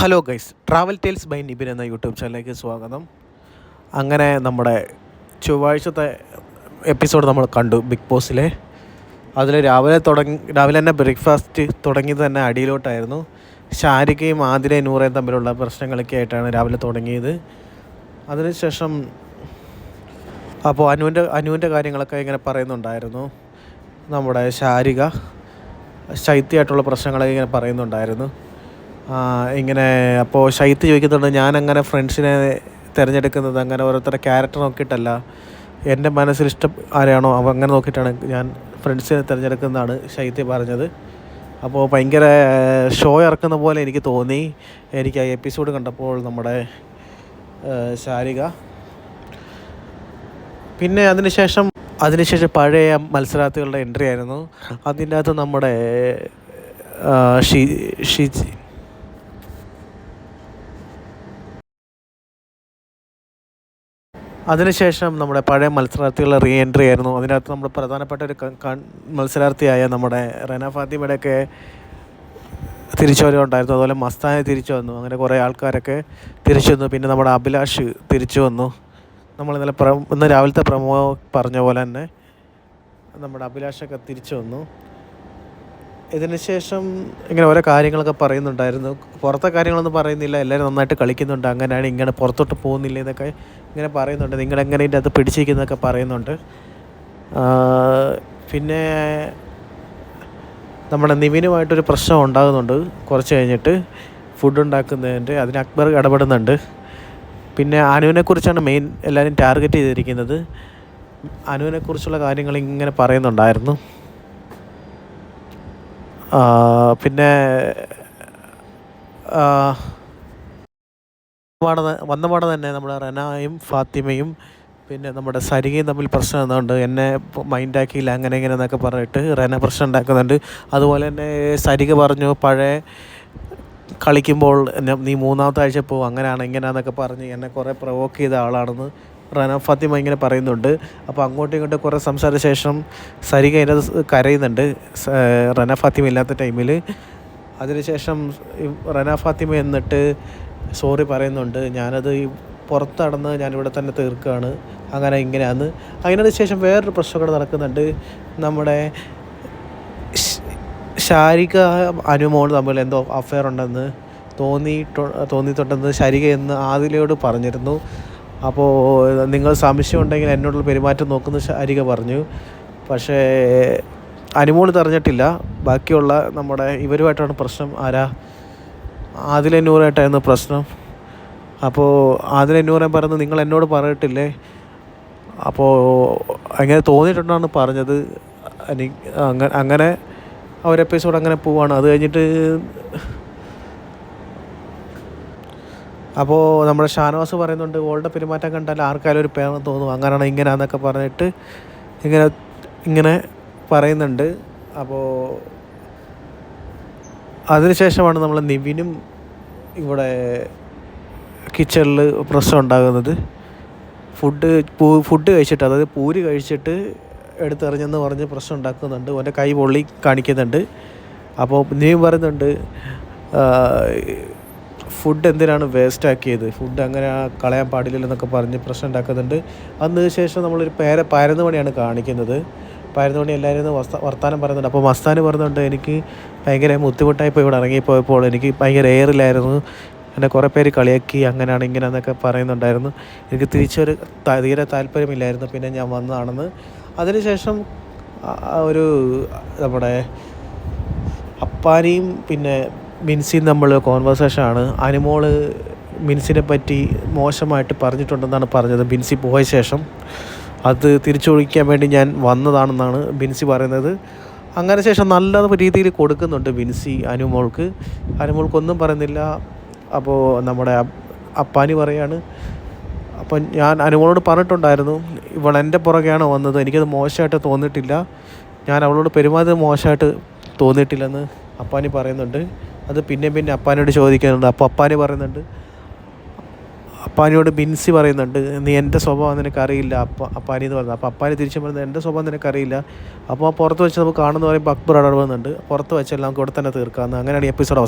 Hello guys travel tales by Nibin എന്ന YouTube ചാനലിലേക്ക് സ്വാഗതം. അങ്ങനെ നമ്മുടെ ചൊവ്വാഴ്ചത്തെ എപ്പിസോഡ് നമ്മൾ കണ്ടു ബിഗ് ബോസിലെ. അതിൽ രാവിലെ തുടങ്ങി രാവിലെ തന്നെ ബ്രേക്ക്ഫാസ്റ്റ് തുടങ്ങിയത് തന്നെ അടിയിലോട്ടായിരുന്നു. ഷാരികയും ആതിരയും നൂറയും തമ്മിലുള്ള പ്രശ്നങ്ങളൊക്കെ ആയിട്ടാണ് രാവിലെ തുടങ്ങിയത്. അതിനുശേഷം അപ്പോൾ അനുവിന്റെ അനുവിന്റെ കാര്യങ്ങളൊക്കെ ഇങ്ങനെ പറയുന്നുണ്ടായിരുന്നു. നമ്മുടെ ശാരിക ശൈത്യമായിട്ടുള്ള പ്രശ്നങ്ങളൊക്കെ ഇങ്ങനെ പറയുന്നുണ്ടായിരുന്നു. ഇങ്ങനെ അപ്പോൾ ഷൈത്ത് ചോദിക്കുന്നുണ്ട് ഞാൻ അങ്ങനെ ഫ്രണ്ട്സിനെ തിരഞ്ഞെടുക്കുന്നത് അങ്ങനെ ഓരോരുത്തരുടെ ക്യാരക്ടർ നോക്കിയിട്ടല്ല. എന്റെ മനസ്സിൽ ഇഷ്ടം ആരെയാണോ അവ അങ്ങനെ നോക്കിയിട്ടാണ് ഞാൻ ഫ്രണ്ട്സിനെ തിരഞ്ഞെടുക്കുന്നതാണ് ഷൈത്തി പറഞ്ഞത്. അപ്പോൾ ഭയങ്കര ഷോ ഇറക്കുന്ന പോലെ എനിക്ക് തോന്നി. എനിക്ക് ആ എപ്പിസോഡ് കണ്ടപ്പോൾ നമ്മുടെ ശാരിക. പിന്നെ അതിനുശേഷം അതിനുശേഷം പഴയ മത്സരാർത്ഥികളുടെ എൻട്രി ആയിരുന്നു. അതിന്റെ അകത്ത് നമ്മുടെ ഷി ഷിജി അതിനുശേഷം നമ്മുടെ പഴയ മത്സരാർത്ഥികളുടെ റീ എൻട്രി ആയിരുന്നു. അതിനകത്ത് നമ്മുടെ പ്രധാനപ്പെട്ട ഒരു മത്സരാർത്ഥിയായ നമ്മുടെ റെന ഫാത്തിമയുടെയൊക്കെ തിരിച്ചു വരവുണ്ടായിരുന്നു അതുപോലെ മസ്താനെ തിരിച്ചു വന്നു. അങ്ങനെ കുറേ ആൾക്കാരൊക്കെ തിരിച്ചു വന്നു. പിന്നെ നമ്മുടെ അഭിലാഷ് തിരിച്ചു വന്നു. നമ്മൾ ഇന്നലെ ഇന്ന് രാവിലത്തെ പ്രമോ പറഞ്ഞ പോലെ തന്നെ നമ്മുടെ അഭിലാഷൊക്കെ തിരിച്ചു വന്നു. ഇതിന് ശേഷം ഇങ്ങനെ ഓരോ കാര്യങ്ങളൊക്കെ പറയുന്നുണ്ടായിരുന്നു. പുറത്തെ കാര്യങ്ങളൊന്നും പറയുന്നില്ല. എല്ലാവരും നന്നായിട്ട് കളിക്കുന്നുണ്ട്. അങ്ങനെയാണ് ഇങ്ങനെ പുറത്തോട്ട് പോകുന്നില്ല എന്നൊക്കെ ഇങ്ങനെ പറയുന്നുണ്ട്. നിങ്ങളെങ്ങനെ ഇതിന്റെ അത് പിടിച്ചിരിക്കുന്നതൊക്കെ പറയുന്നുണ്ട്. പിന്നെ നമ്മുടെ നിവിനുമായിട്ടൊരു പ്രശ്നം ഉണ്ടാകുന്നുണ്ട്. കുറച്ച് കഴിഞ്ഞിട്ട് ഫുഡ് ഉണ്ടാക്കുന്നതിന്റെ അതിന് അക്ബർ ഇടപെടുന്നുണ്ട്. പിന്നെ അനുവിനെക്കുറിച്ചാണ് മെയിൻ എല്ലാവരും ടാർഗറ്റ് ചെയ്തിരിക്കുന്നത്. അനുവിനെക്കുറിച്ചുള്ള കാര്യങ്ങൾ ഇങ്ങനെ പറയുന്നുണ്ടായിരുന്നു. പിന്നെ വന്ന പാടെ തന്നെ നമ്മുടെ റനായും ഫാത്തിമയും പിന്നെ നമ്മുടെ സരികയും തമ്മിൽ പ്രശ്നം എന്നുണ്ട് എന്നെ മൈൻഡാക്കിയില്ല അങ്ങനെ ഇങ്ങനെ എന്നൊക്കെ പറഞ്ഞിട്ട് റന പ്രശ്നം ഉണ്ടാക്കുന്നുണ്ട്. അതുപോലെ തന്നെ സരിക പറഞ്ഞു പഴയ കളിക്കുമ്പോൾ നീ മൂന്നാമത്തെ ആഴ്ച പോകും അങ്ങനെയാണ് ഇങ്ങനെയാണെന്നൊക്കെ പറഞ്ഞ് എന്നെ കുറേ പ്രൊവോക്ക് ചെയ്ത ആളാണെന്ന് റന ഫാത്തിമ ഇങ്ങനെ പറയുന്നുണ്ട്. അപ്പോൾ അങ്ങോട്ടും ഇങ്ങോട്ടും കുറേ സംസാര ശേഷം സരിക അതിനകത്ത് കരയുന്നുണ്ട്. റന ഫാത്തിമ ഇല്ലാത്ത ടൈമിൽ അതിനുശേഷം റന ഫാത്തിമ എന്നിട്ട് സോറി പറയുന്നുണ്ട്. ഞാനത് ഈ പുറത്ത് നടന്ന് ഞാനിവിടെ തന്നെ തീർക്കുകയാണ്. അങ്ങനെ ഇങ്ങനെയാണ് അതിനു ശേഷം വേറൊരു പ്രശ്നം കൂടെ നടക്കുന്നുണ്ട്. നമ്മുടെ ശാരിക അനുമോൾ തമ്മിൽ എന്തോ അഫെയർ ഉണ്ടെന്ന് തോന്നിയിട്ടു തോന്നിയിട്ടുണ്ടെന്ന് ശരിക എന്ന് ആദിലയോട് പറഞ്ഞിരുന്നു. അപ്പോൾ നിങ്ങൾ സംശയം ഉണ്ടെങ്കിൽ എന്നോടുള്ള പെരുമാറ്റം നോക്കുന്ന ശാരിക പറഞ്ഞു. പക്ഷേ അനുമോൾ ഇത് ബാക്കിയുള്ള നമ്മുടെ ഇവരുമായിട്ടാണ് പ്രശ്നം. ആരാ? ആദിലെ നൂറായിട്ടായിരുന്നു പ്രശ്നം. അപ്പോൾ ആദിലെ നൂറൻ പറയുന്നത് നിങ്ങൾ എന്നോട് പറഞ്ഞിട്ടില്ലേ? അപ്പോൾ അങ്ങനെ തോന്നിയിട്ടുണ്ടാണ് പറഞ്ഞത്. അങ്ങനെ അങ്ങനെ ആ ഒരു എപ്പിസോഡ് അങ്ങനെ പോവാണ്. അത് കഴിഞ്ഞിട്ട് അപ്പോൾ നമ്മുടെ ഷാനവാസ് പറയുന്നുണ്ട് ഓളുടെ പെരുമാറ്റം കണ്ടാൽ ആർക്കായാലും ഒരു പേരെന്ന് തോന്നും. അങ്ങനെയാണ് ഇങ്ങനെ എന്നൊക്കെ പറഞ്ഞിട്ട് ഇങ്ങനെ ഇങ്ങനെ പറയുന്നുണ്ട്. അപ്പോൾ അതിനുശേഷമാണ് നമ്മൾ നിവിനും ഇവിടെ കിച്ചണിൽ പ്രശ്നം ഉണ്ടാകുന്നത്. ഫുഡ് പൂ ഫുഡ് കഴിച്ചിട്ട് അതായത് പൂരി കഴിച്ചിട്ട് എടുത്തെറിഞ്ഞെന്ന് പറഞ്ഞ് പ്രശ്നം ഉണ്ടാക്കുന്നുണ്ട്. ഓന്റെ കൈ പൊള്ളി കാണിക്കുന്നുണ്ട്. അപ്പോൾ നീ പറയുന്നുണ്ട് ഫുഡ് എന്തിനാണ് വേസ്റ്റ് ആക്കിയത്? ഫുഡ് അങ്ങനെ കളയാൻ പാടില്ലല്ലെന്നൊക്കെ പറഞ്ഞ് പ്രശ്നം ഉണ്ടാക്കുന്നുണ്ട്. അതിന് ശേഷം നമ്മളൊരു പേര പരന്നുമണിയാണ് കാണിക്കുന്നത്. പരന്നുമണി എല്ലാവരും ഇന്ന് വസ്ത വർത്താനം പറയുന്നുണ്ട്. അപ്പോൾ മസ്താന് പറയുന്നുണ്ട് എനിക്ക് ഭയങ്കര ബുദ്ധിമുട്ടായിപ്പോൾ ഇവിടെ ഇറങ്ങിപ്പോയപ്പോൾ എനിക്ക് ഭയങ്കര എയറിലായിരുന്നു എന്നെ കുറേ പേര് കളിയാക്കി അങ്ങനെയാണ് ഇങ്ങനെ എന്നൊക്കെ പറയുന്നുണ്ടായിരുന്നു. എനിക്ക് തിരിച്ചൊരു തീരെ താല്പര്യമില്ലായിരുന്നു. പിന്നെ ഞാൻ വന്നതാണെന്ന്. അതിനുശേഷം ഒരു നമ്മുടെ അപ്പാനിയും പിന്നെ മിൻസിയും നമ്മൾ കോൺവെർസേഷൻ ആണ്. അനുമോൾ മിൻസിനെ പറ്റി മോശമായിട്ട് പറഞ്ഞിട്ടുണ്ടെന്നാണ് പറഞ്ഞത് ബിൻസി പോയ ശേഷം. അത് തിരിച്ചൊഴിക്കാൻ വേണ്ടി ഞാൻ വന്നതാണെന്നാണ് ബിൻസി പറയുന്നത്. അങ്ങനെ ശേഷം നല്ല രീതിയിൽ കൊടുക്കുന്നുണ്ട് ബിൻസി അനുമോൾക്ക്. അനുമോൾക്കൊന്നും പറയുന്നില്ല. അപ്പോൾ നമ്മുടെ അപ്പാനി പറയാണ് അപ്പം ഞാൻ അനുമോളോട് പറഞ്ഞിട്ടുണ്ടായിരുന്നു ഇവൾ എന്റെ പുറകെയാണ് വന്നത്? എനിക്കത് മോശമായിട്ട് തോന്നിയിട്ടില്ല. ഞാൻ അവളോട് പെരുമാറിയത് മോശമായിട്ട് തോന്നിയിട്ടില്ലെന്ന് അപ്പാനി പറയുന്നുണ്ട്. അത് പിന്നെ പിന്നെ അപ്പാനോട് ചോദിക്കുന്നുണ്ട്. അപ്പോൾ അപ്പാനി പറയുന്നുണ്ട് അപ്പാനിയോട് ബിൻസി പറയുന്നുണ്ട് നീ എന്റെ സ്വഭാവം നിനക്കറിയില്ല? അപ്പ അപ്പാനി എന്ന് പറയുന്നത് അപ്പോൾ അപ്പാനി തിരിച്ചു പറയുന്നത് എന്റെ സ്വഭാവം നിനക്കറിയില്ല. അപ്പോൾ പുറത്ത് വെച്ച് നമുക്ക് കാണുന്ന പറയുമ്പോൾ അക്ബർ ഇടപെടുന്നുണ്ട് പുറത്ത് വെച്ചെല്ലാം നമുക്ക് ഇവിടെ തന്നെ തീർക്കാമെന്ന് അങ്ങനെയാണ് എപ്പിസോഡ് അവസാനം